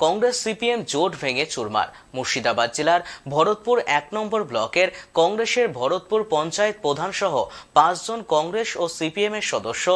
Congress CPM জোট ভেঙে চুরমার। মুর্শিদাবাদ জেলার ভরতপুর এক নম্বর ব্লকের কংগ্রেসের ভরতপুর পঞ্চায়েত প্রধান সহ পাঁচজন কংগ্রেস ও সিপিএম এর সদস্য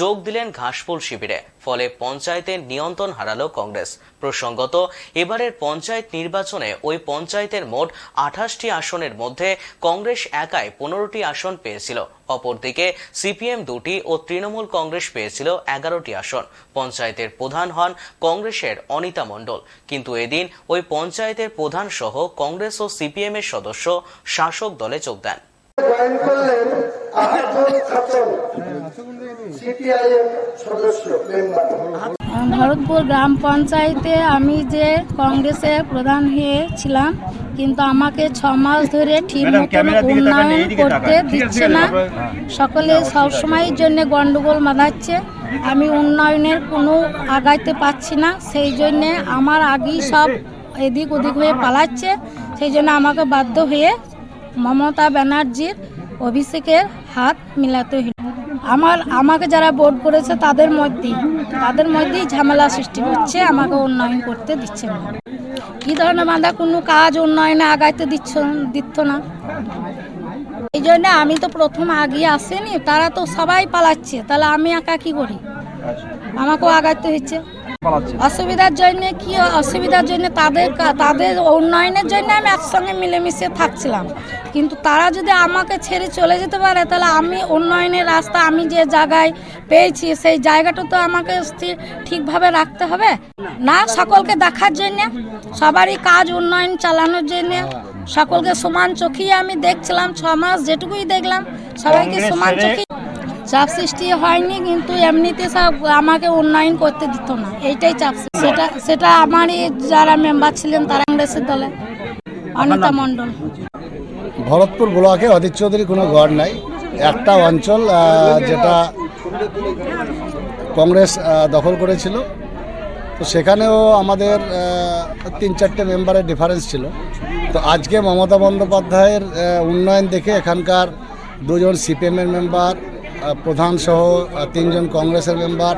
যোগ দিলেন ঘাসফুল শিবিরে, ফলে পঞ্চায়েতের নিয়ন্ত্রণ হারালো কংগ্রেস। প্রসঙ্গত, এবারের পঞ্চায়েত নির্বাচনে ওই পঞ্চায়েতের মোট আঠাশটি আসনের মধ্যে কংগ্রেস একাই পনেরোটি আসন পেয়েছিল। অপরদিকে, সিপিএম দুটি ও তৃণমূল কংগ্রেস পেয়েছিল এগারোটি আসন। পঞ্চায়েতের প্রধান হন কংগ্রেসের অনিতা মণ্ডল। কিন্তু এদিন ওই পঞ্চায়েতের প্রধান সহ কংগ্রেস ও সিপিএম এর সদস্য শাসক দলে যোগ দেন। জয়েন করলেন আটজন খাতুন সিপিআইএম সদস্য মেম্বার। ভরতপুর গ্রাম পঞ্চায়েতে আমি যে কংগ্রেসের প্রধান হয়েছিলাম কিন্তু আমাকে ছ মাস ধরে ঠিক মতন উন্নয়ন করতে দিচ্ছে না। সকলে সবসময়ের জন্য গন্ডগোল বাঁধাচ্ছে আমি উন্নয়নের কোনো আগাইতে পাচ্ছি না, সেই জন্যে আমার আগেই সব এদিক ওদিক হয়ে পালাচ্ছে। সেই জন্য আমাকে বাধ্য হয়ে মমতা ব্যানার্জির অভিষেকের হাত মিলাতে হল। আমার, আমাকে যারা ভোট করেছে তাদের মধ্যেই তাদের মধ্যেই ঝামেলা সৃষ্টি করছে আমাকে উন্নয়ন করতে দিচ্ছে না। কি ধরনের বাঁধা কোনো কাজ উন্নয়নে আগাইতে দিচ্ছ দিত না। এই জন্য আমি তো প্রথম আগে আসেনি তারা তো সবাই পালাচ্ছে তাহলে আমি একা কি করি? আমাকেও আগাইতে হচ্ছে। অসুবিধার জন্য কি অসুবিধার জন্য তাদের তাদের উন্নয়নের জন্য আমি একসঙ্গে মিলেমিশে থাকছিলাম। কিন্তু তারা যদি আমাকে ছেড়ে চলে যেতে পারে তাহলে আমি উন্নয়নের রাস্তা আমি যে জায়গায় পেয়েছি সেই জায়গাটা তো আমাকে স্থির ঠিকভাবে রাখতে হবে। না সকলকে দেখার জন্য সবারই কাজ উন্নয়ন চালানোর জন্য সকলকে সমান চোখেই আমি দেখছিলাম ছ মাস যেটুকুই দেখলাম সবাইকে সমান চোখে চাপ সৃষ্টি হয়নি কিন্তু এমনিতে সব আমাকে উন্নয়ন করতে দিত না। এইটাই চাপ সেটা সেটা আমারই যারা মেম্বার ছিলেন তারা কংগ্রেসের দলে। অনিতা মণ্ডল। ভরতপুর ব্লকে অদিত চৌধুরী কোনো ঘর নাই। একটা অঞ্চল যেটা কংগ্রেস দখল করেছিল। তো সেখানেও আমাদের তিন চারটে মেম্বারের ডিফারেন্স ছিল। তো আজকে মমতা বন্দ্যোপাধ্যায়ের উন্নয়ন দেখে এখানকার দুজন সিপিএমের মেম্বার প্রধান সহ তিনজন কংগ্রেসের মেম্বার,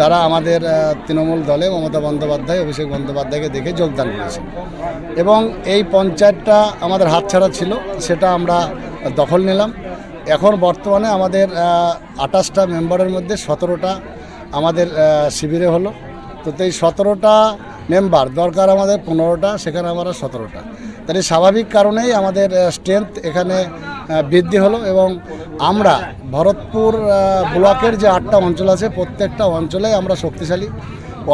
তারা আমাদের তৃণমূল দলে মমতা বন্দ্যোপাধ্যায়, অভিষেক বন্দ্যোপাধ্যায়কে দেখে যোগদান করেছেন। এবং এই পঞ্চায়েতটা আমাদের হাতছাড়া ছিল, সেটা আমরা দখল নিলাম। এখন বর্তমানে আমাদের আঠাশটা মেম্বারের মধ্যে সতেরোটা আমাদের শিবিরে হলো। তো এই সতেরোটা মেম্বার, দরকার আমাদের পনেরোটা, সেখানে আমরা সতেরোটা। তাই স্বাভাবিক কারণেই আমাদের স্ট্রেংথ এখানে বৃদ্ধি হলো এবং আমরা ভরতপুর ব্লকের যে আটটা অঞ্চল আছে, প্রত্যেকটা অঞ্চলে আমরা শক্তিশালী।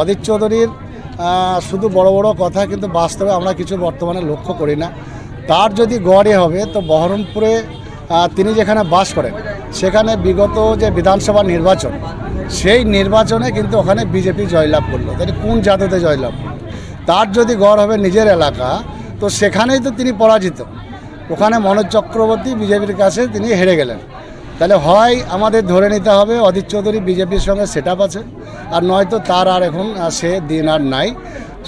অদিত চৌধুরীর শুধু বড় বড় কথা, কিন্তু বাস্তবে আমরা কিছু বর্তমানে লক্ষ্য করি না। তার যদি গড়ে হবে, তো বহরমপুরে তিনি যেখানে বাস করেন, সেখানে বিগত যে বিধানসভা নির্বাচন, সেই নির্বাচনে কিন্তু ওখানে বিজেপি জয়লাভ করল। তাহলে কোন জাদুতে জয়লাভ তার যদি গড় হবে নিজের এলাকা, তো সেখানেই তো তিনি পরাজিত। ওখানে মনোজ চক্রবর্তী বিজেপির কাছে তিনি হেরে গেলেন। তাহলে হয় আমাদের ধরে নিতে হবে অদিত চৌধুরী বিজেপির সঙ্গে সেট আছে, আর নয়তো তার আর এখন সে দিন আর নাই।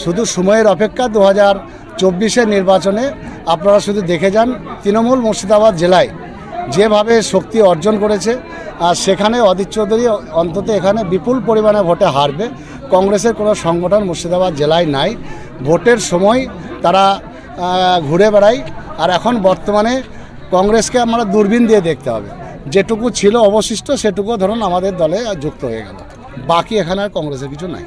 শুধু সময়ের অপেক্ষা দু হাজার চব্বিশের নির্বাচনে আপনারা শুধু দেখে যান, তৃণমূল মুর্শিদাবাদ জেলায় যেভাবে শক্তি অর্জন করেছে, আর সেখানে অদিত চৌধুরী অন্তত এখানে বিপুল পরিমাণে ভোটে হারবে। কংগ্রেসের কোনো সংগঠন মুর্শিদাবাদ জেলায় নাই। ভোটের সময় তারা ঘুরে বেড়ায়। আর এখন বর্তমানে কংগ্রেসকে আমরা দূরবীন দিয়ে দেখতে হবে। যেটুকু ছিল অবশিষ্ট সেটুকু ধরুন আমাদের দলে যুক্ত হয়ে গেল। বাকি এখানে আর কংগ্রেসের কিছু নাই।